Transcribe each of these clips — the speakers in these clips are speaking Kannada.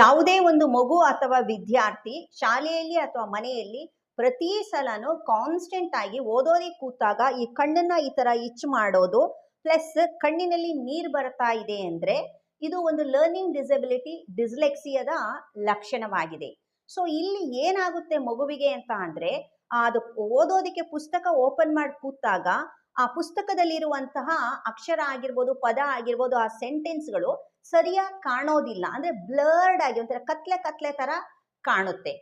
ಯಾವುದೇ ಒಂದು ಮಗು ಅಥವಾ ವಿದ್ಯಾರ್ಥಿ ಶಾಲೆಯಲ್ಲಿ ಅಥವಾ ಮನೆಯಲ್ಲಿ ಪ್ರತಿ ಸಲನು ಕಾನ್ಸ್ಟೆಂಟ್ ಆಗಿ ಓದೋದಿ ಕೂತಾಗ ಈ ಕಣ್ಣನ್ನ ಈ ತರ ಇಚ್ ಮಾಡೋದು ಪ್ಲಸ್ ಕಣ್ಣಿನಲ್ಲಿ ನೀರು ಬರ್ತಾ ಇದೆ ಅಂದ್ರೆ ಇದು ಒಂದು ಲರ್ನಿಂಗ್ ಡಿಸಬಿಲಿಟಿ ಡಿಸ್ಲೆಕ್ಸಿಯದ ಲಕ್ಷಣವಾಗಿದೆ. ಸೊ ಇಲ್ಲಿ ಏನಾಗುತ್ತೆ ಮಗುವಿಗೆ ಅಂತ ಅಂದ್ರೆ ಅದು ಓದೋದಕ್ಕೆ ಪುಸ್ತಕ ಓಪನ್ ಮಾಡಿ ಕೂತಾಗ ಆ ಪುಸ್ತಕದಲ್ಲಿರುವಂತಹ ಅಕ್ಷರ ಆಗಿರ್ಬೋದು, ಪದ ಆಗಿರ್ಬೋದು, ಆ ಸೆಂಟೆನ್ಸ್ಗಳು ಸರಿಯಾಗಿ ಕಾಣೋದಿಲ್ಲ. ಅಂದ್ರೆ ಬ್ಲರ್ಡ್ ಆಗಿ ಒಂಥರ ಕತ್ಲೆ ಕತ್ಲೆ ತರ ಕಾಣುತ್ತೆ.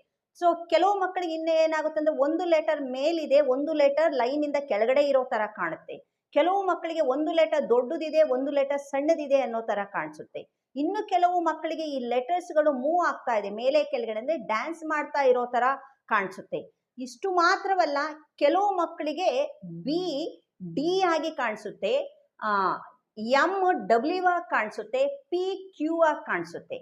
ಸೊ ಕೆಲವು ಮಕ್ಕಳಿಗೆ ಇನ್ನೇ ಏನಾಗುತ್ತೆ ಅಂದ್ರೆ ಒಂದು ಲೆಟರ್ ಮೇಲಿದೆ, ಒಂದು ಲೆಟರ್ ಲೈನ್ ಇಂದ ಕೆಳಗಡೆ ಇರೋ ತರ ಕಾಣುತ್ತೆ. ಕೆಲವು ಮಕ್ಕಳಿಗೆ ಒಂದು ಲೆಟರ್ ದೊಡ್ಡದಿದೆ, ಒಂದು ಲೆಟರ್ ಸಣ್ಣದಿದೆ ಅನ್ನೋ ತರ ಕಾಣಿಸುತ್ತೆ. ಇನ್ನು ಕೆಲವು ಮಕ್ಕಳಿಗೆ ಈ ಲೆಟರ್ಸ್ಗಳು ಮೂವ್ ಆಗ್ತಾ ಇದೆ. ಮೇಲೆ ಕೆಳಗಡೆ ಅಂದ್ರೆ ಡ್ಯಾನ್ಸ್ ಮಾಡ್ತಾ ಇರೋ ತರ ಕಾಣಿಸುತ್ತೆ. ಇಷ್ಟು ಮಾತ್ರವಲ್ಲ, ಕೆಲವು ಮಕ್ಕಳಿಗೆ ಬಿ ಡಿ ಆಗಿ ಕಾಣಿಸುತ್ತೆ. ಎಂ ಡಬ್ಲ್ಯೂ ಆಗಿ ಕಾಣಿಸುತ್ತೆ ಪಿ ಕ್ಯೂ ಆಗಿ ಕಾಣಿಸುತ್ತೆ.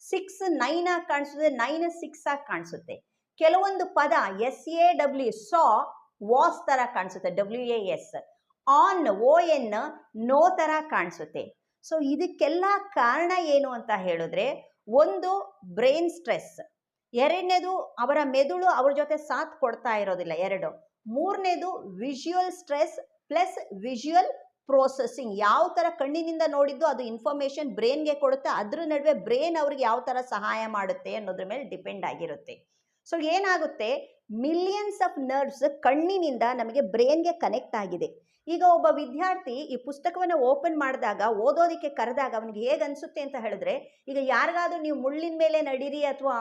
ಸಿಕ್ಸ್ ನೈನ್ ಆಗಿ ಕಾಣಿಸುತ್ತೆ ನೈನ್ ಸಿಕ್ಸ್ ಆಗಿ ಕಾಣಿಸುತ್ತೆ. ಕೆಲವೊಂದು ಪದ S A W saw was ತರ ಕಾಣಿಸುತ್ತೆ W A S on O N no ತರ ಕಾಣಿಸುತ್ತೆ. ಸೊ ಇದಕ್ಕೆಲ್ಲ ಕಾರಣ ಏನು ಅಂತ ಹೇಳಿದ್ರೆ, ಒಂದು ಬ್ರೈನ್ ಸ್ಟ್ರೆಸ್ ಎರಡನೇದು ಅವರ ಮೆದುಳು ಅವ್ರ ಜೊತೆ ಸಾಥ್ ಕೊಡ್ತಾ ಇರೋದಿಲ್ಲ, ಎರಡು. ಮೂರನೇದು visual stress plus visual processing ಯಾವ ಥರ ಕಣ್ಣಿನಿಂದ ನೋಡಿದ್ದು ಅದು ಇನ್ಫಾರ್ಮೇಷನ್ ಬ್ರೈನ್ಗೆ ಕೊಡುತ್ತೆ, ಅದ್ರ ನಡುವೆ ಬ್ರೈನ್ ಅವ್ರಿಗೆ ಯಾವ ಥರ ಸಹಾಯ ಮಾಡುತ್ತೆ ಅನ್ನೋದ್ರ ಮೇಲೆ ಡಿಪೆಂಡ್ ಆಗಿರುತ್ತೆ. ಸೊ ಏನಾಗುತ್ತೆ? ಮಿಲಿಯನ್ಸ್ ಆಫ್ ನರ್ವ್ಸ್ ಕಣ್ಣಿನಿಂದ ನಮಗೆ ಬ್ರೈನ್ಗೆ ಕನೆಕ್ಟ್ ಆಗಿದೆ. ಈಗ ಒಬ್ಬ ವಿದ್ಯಾರ್ಥಿ ಈ ಪುಸ್ತಕವನ್ನು ಓಪನ್ ಮಾಡಿದಾಗ, ಓದೋದಕ್ಕೆ ಕರೆದಾಗ ಅವನಿಗೆ ಹೇಗೆ ಅನಿಸುತ್ತೆ ಅಂತ ಹೇಳಿದ್ರೆ, ಈಗ ಯಾರಿಗಾದ್ರೂ ನೀವು ಮುಳ್ಳಿನ ಮೇಲೆ ನಡೀರಿ ಅಥವಾ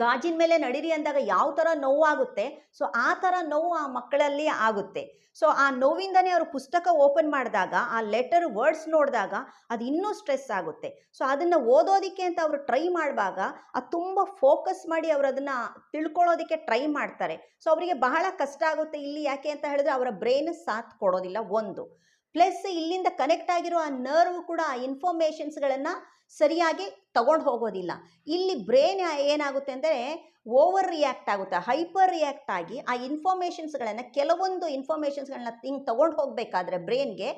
ಗಾಜಿನ ಮೇಲೆ ನಡೀರಿ ಅಂದಾಗ ಯಾವ ಥರ ನೋವಾಗುತ್ತೆ ಸೊ ಆ ಥರ ನೋವು ಆ ಮಕ್ಕಳಲ್ಲಿ ಆಗುತ್ತೆ. ಸೊ ಆ ನೋವಿಂದನೇ ಅವರು ಪುಸ್ತಕ ಓಪನ್ ಮಾಡಿದಾಗ, ಆ ಲೆಟರ್ ವರ್ಡ್ಸ್ ನೋಡಿದಾಗ ಅದು ಇನ್ನೂ ಸ್ಟ್ರೆಸ್ ಆಗುತ್ತೆ. ಸೊ ಅದನ್ನು ಓದೋದಕ್ಕೆ ಅಂತ ಅವರು ಟ್ರೈ ಮಾಡುವಾಗ, ಅದು ತುಂಬ ಫೋಕಸ್ ಮಾಡಿ ಅವರು ಅದನ್ನು ತಿಳ್ಕೊಳ್ಳೋದಕ್ಕೆ ಟ್ರೈ ಮಾಡ್ತಾರೆ. ಸೊ ಅವರಿಗೆ ಬಹಳ ಕಷ್ಟ ಆಗುತ್ತೆ. ಇಲ್ಲಿ ಯಾಕೆ ಅಂತ ಹೇಳಿದ್ರೆ, ಅವರ ಬ್ರೈನ್ ಸಾಥ್ ಕೊಡೋದಿಲ್ಲ ಒಂದು. ಪ್ಲಸ್ ಇಲ್ಲಿಂದ ಕನೆಕ್ಟ್ ಆಗಿರೋ ಆ ನರ್ವ್ ಕೂಡ ಆ ಇನ್ಫಾರ್ಮೇಷನ್ಸ್ಗಳನ್ನು ಸರಿಯಾಗಿ ತಗೊಂಡು ಹೋಗೋದಿಲ್ಲ. ಇಲ್ಲಿ ಬ್ರೈನ್ ಏನಾಗುತ್ತೆ ಅಂದರೆ ಓವರ್ ರಿಯಾಕ್ಟ್ ಆಗುತ್ತೆ. ಹೈಪರ್ ರಿಯಾಕ್ಟ್ ಆಗಿ ಆ ಇನ್ಫಾರ್ಮೇಷನ್ಸ್ಗಳನ್ನು ಕೆಲವೊಂದು ಇನ್ಫಾರ್ಮೇಷನ್ಸ್ಗಳನ್ನ ಹಿಂಗೆ ತಗೊಂಡು ಹೋಗಬೇಕಾದ್ರೆ ಬ್ರೈನ್ಗೆ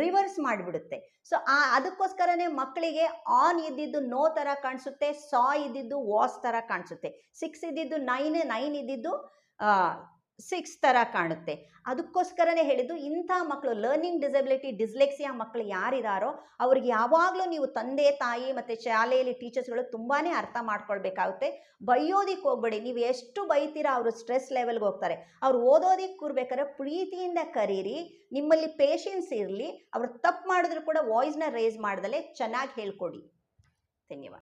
ರಿವರ್ಸ್ ಮಾಡಿಬಿಡುತ್ತೆ. ಸೊ ಆ ಅದಕ್ಕೋಸ್ಕರನೇ ಮಕ್ಕಳಿಗೆ ಆನ್ ಇದ್ದಿದ್ದು ನೋ ಥರ ಕಾಣಿಸುತ್ತೆ ಸಾ ಇದ್ದಿದ್ದು ವಾಸ್ ಥರ ಕಾಣಿಸುತ್ತೆ. ಸಿಕ್ಸ್ ಇದ್ದಿದ್ದು ನೈನ್ ನೈನ್ ಇದ್ದಿದ್ದು ಸಿಕ್ಸ್ ಥರ ಕಾಣುತ್ತೆ. ಅದಕ್ಕೋಸ್ಕರನೇ ಹೇಳಿದ್ದು, ಇಂಥ ಮಕ್ಕಳು ಲರ್ನಿಂಗ್ ಡಿಸಬಿಲಿಟಿ ಡಿಸ್ಲೆಕ್ಸಿಯಾ ಮಕ್ಕಳು ಯಾರಿದಾರೋ, ಅವ್ರಿಗೆ ಯಾವಾಗಲೂ ನೀವು ತಂದೆ, ತಾಯಿ ಮತ್ತು ಶಾಲೆಯಲ್ಲಿ ಟೀಚರ್ಸ್ಗಳು ತುಂಬಾ ಅರ್ಥ ಮಾಡ್ಕೊಳ್ಬೇಕಾಗುತ್ತೆ. ಬೈಯೋದಿಕ್ಕೆ ಹೋಗ್ಬೇಡಿ. ನೀವು ಎಷ್ಟು ಬೈತೀರಾ ಅವರು ಸ್ಟ್ರೆಸ್ ಲೆವೆಲ್ಗೆ ಹೋಗ್ತಾರೆ. ಅವ್ರು ಓದೋದಿಕ್ಕೆ ಕೂರ್ಬೇಕಾದ್ರೆ ಪ್ರೀತಿಯಿಂದ ಕರೀರಿ. ನಿಮ್ಮಲ್ಲಿ ಪೇಷನ್ಸ್ ಇರಲಿ. ಅವರು ತಪ್ಪು ಮಾಡಿದ್ರು ಕೂಡ ವಾಯ್ಸ್ನ ರೇಸ್ ಮಾಡ್ದಲೇ ಚೆನ್ನಾಗಿ ಹೇಳ್ಕೊಡಿ. ಧನ್ಯವಾದ.